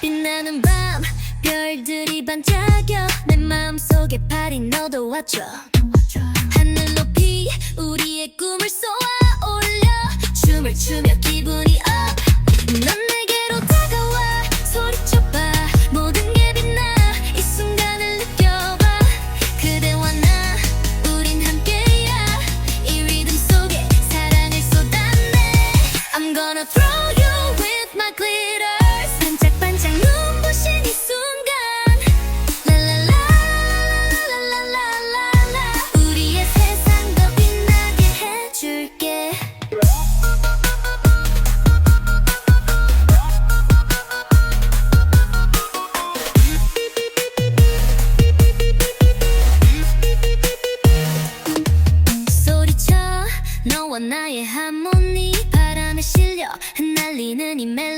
가는 밤 별들이 반짝여. 내 마음속에 파리 너도 와줘. 하늘 높이 우리의 꿈을 쏘아 올려. 춤을 추며 기분이 up 나의 하모니 바람에 실려 흩날리는 이 멜로디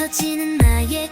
흩어지는 나의